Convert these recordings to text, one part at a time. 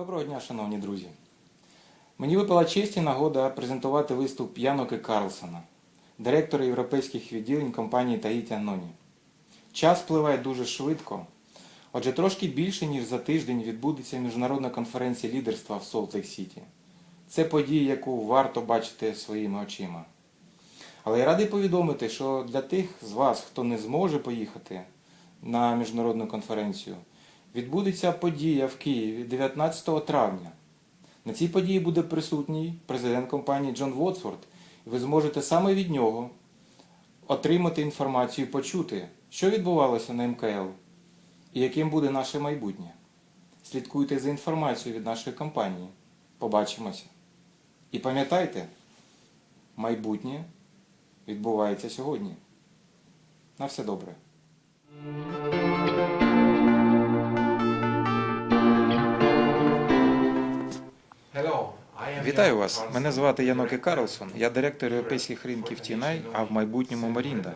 Доброго дня, шановні друзі. Мені випала честь і нагода презентувати виступ Яноки Карлсона, директора європейських відділень компанії Таїтя Ноні. Час впливає дуже швидко, отже, трошки більше, ніж за тиждень відбудеться міжнародна конференція лідерства в Солт-Лейк-Сіті. Це подія, яку варто бачити своїми очима. Але я радий повідомити, що для тих з вас, хто не зможе поїхати на міжнародну конференцію, відбудеться подія в Києві 19 травня. На цій події буде присутній президент компанії Джон Вотсворт, і ви зможете саме від нього отримати інформацію, почути, що відбувалося на МКЛ і яким буде наше майбутнє. Слідкуйте за інформацією від нашої компанії. Побачимося. І пам'ятайте, майбутнє відбувається сьогодні. На все добре. Вітаю вас! Мене звати Яноки Карлсон. Я директор європейських ринків Тінай, а в майбутньому Марінда.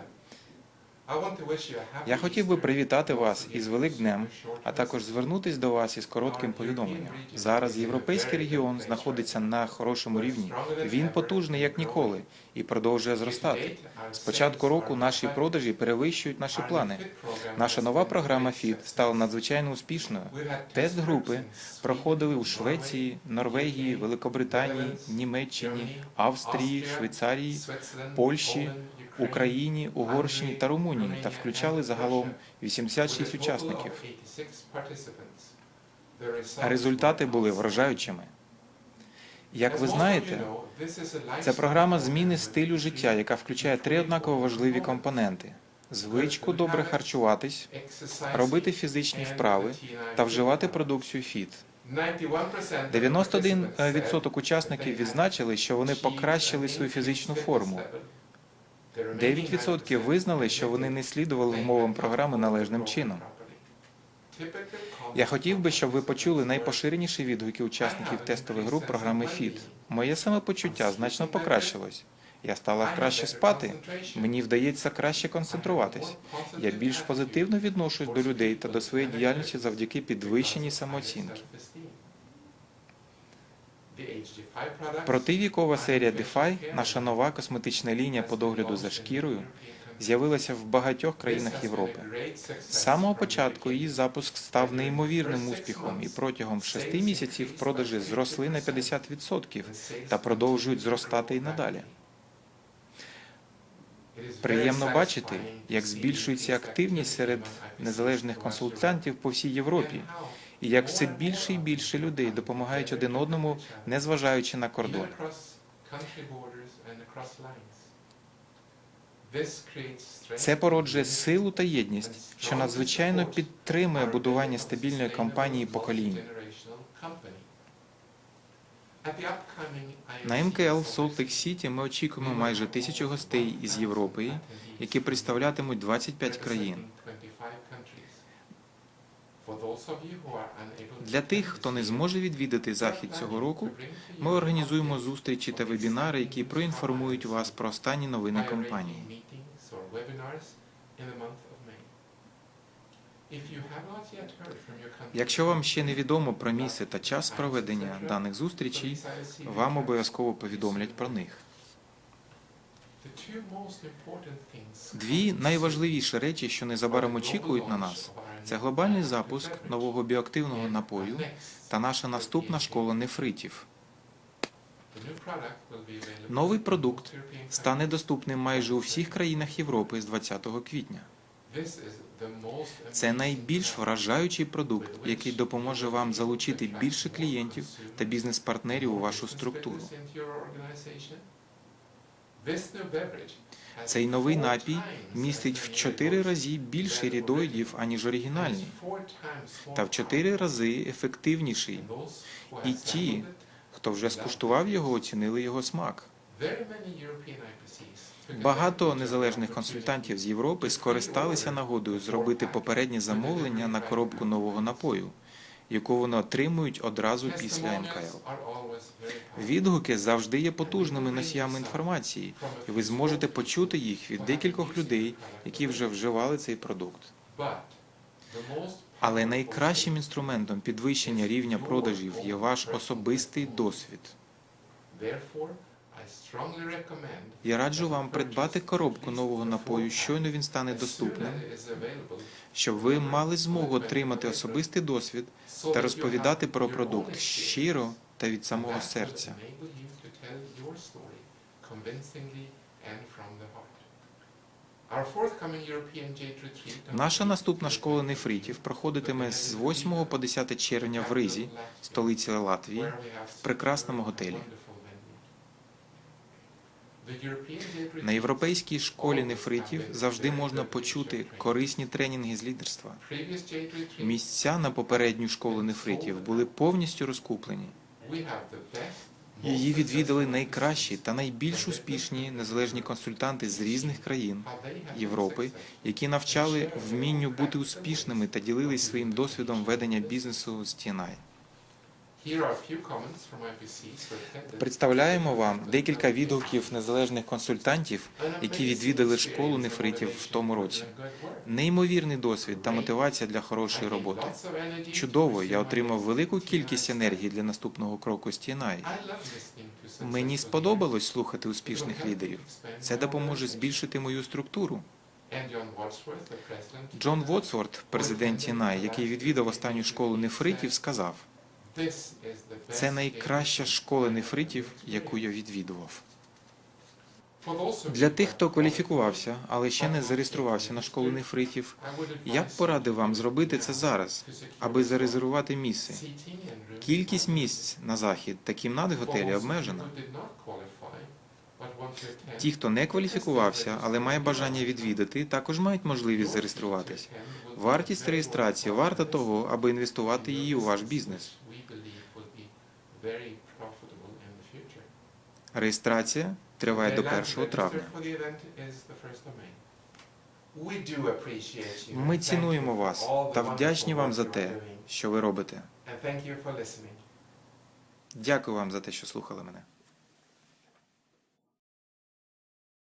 Я хотів би привітати вас із Великднем, а також звернутись до вас із коротким повідомленням. Зараз європейський регіон знаходиться на хорошому рівні. Він потужний як ніколи і продовжує зростати. З початку року наші продажі перевищують наші плани. Наша нова програма FIT стала надзвичайно успішною. Тест групи проходили у Швеції, Норвегії, Великобританії, Німеччині, Австрії, Швейцарії, Польщі, Україні, Угорщині та Румунії та включали загалом 86 учасників. Результати були вражаючими. Як ви знаєте, це програма зміни стилю життя, яка включає три однаково важливі компоненти: звичку добре харчуватись, робити фізичні вправи та вживати продукцію ФІТ. 91% учасників відзначили, що вони покращили свою фізичну форму. 9% визнали, що вони не слідували умовам програми належним чином. Я хотів би, щоб ви почули найпоширеніші відгуки учасників тестових груп програми FIT. Моє самопочуття значно покращилось. Я стала краще спати, мені вдається краще концентруватись. Я більш позитивно відношусь до людей та до своєї діяльності завдяки підвищеній самооцінки. Противікова серія DeFi, наша нова косметична лінія по догляду за шкірою, з'явилася в багатьох країнах Європи. З самого початку її запуск став неймовірним успіхом, і протягом шести місяців продажі зросли на 50% та продовжують зростати і надалі. Приємно бачити, як збільшується активність серед незалежних консультантів по всій Європі, і як все більше і більше людей допомагають один одному, незважаючи на кордон. Це породжує силу та єдність, що надзвичайно підтримує будування стабільної кампанії поколінь. На МКЛ в Солт-Лейк Сіті ми очікуємо майже тисячу гостей із Європи, які представлятимуть 25 країн. Для тих, хто не зможе відвідати захід цього року, ми організуємо зустрічі та вебінари, які проінформують вас про останні новини компанії. Якщо вам ще не відомо про місце та час проведення даних зустрічей, вам обов'язково повідомлять про них. Дві найважливіші речі, що незабаром очікують на нас, це глобальний запуск нового біоактивного напою та наша наступна школа нефритів. Новий продукт стане доступним майже у всіх країнах Європи з 20 квітня. Це найбільш вражаючий продукт, який допоможе вам залучити більше клієнтів та бізнес-партнерів у вашу структуру. Цей новий напій містить в 4 рази більше рідоїдів, аніж оригінальний, та в 4 рази ефективніший. І ті, хто вже скуштував його, оцінили його смак. Багато незалежних консультантів з Європи скористалися нагодою зробити попереднє замовлення на коробку нового напою, яку вони отримують одразу після МКЛ. Відгуки завжди є потужними носіями інформації, і ви зможете почути їх від декількох людей, які вже вживали цей продукт. Але найкращим інструментом підвищення рівня продажів є ваш особистий досвід. Я раджу вам придбати коробку нового напою, щойно він стане доступним, щоб ви мали змогу отримати особистий досвід та розповідати про продукт щиро та від самого серця. Наша наступна школа to нефритів проходитиме з 8 по 10 червня в Ризі, столиці Латвії, в прекрасному готелі. На європейській школі нефритів завжди можна почути корисні тренінги з лідерства. Місця на попередню школу нефритів були повністю розкуплені. Її відвідали найкращі та найбільш успішні незалежні консультанти з різних країн Європи, які навчали вмінню бути успішними та ділились своїм досвідом ведення бізнесу з TNI. Представляємо вам декілька відгуків незалежних консультантів, які відвідали школу нефритів в тому році. Неймовірний досвід та мотивація для хорошої роботи. Чудово, я отримав велику кількість енергії для наступного кроку з TNI. Мені сподобалось слухати успішних лідерів. Це допоможе збільшити мою структуру. Джон Вотсворт, президент TNI, який відвідав останню школу нефритів, сказав: це найкраща школа нефритів, яку я відвідував. Для тих, хто кваліфікувався, але ще не зареєструвався на школу нефритів, я б порадив вам зробити це зараз, аби зарезервувати місце. Кількість місць на захід та кімнат готелі обмежена. Ті, хто не кваліфікувався, але має бажання відвідати, також мають можливість зареєструватись. Вартість реєстрації варта того, аби інвестувати її у ваш бізнес. Реєстрація триває до 1 травня. Ми цінуємо вас та вдячні вам за те, що ви робите. Дякую вам за те, що слухали мене.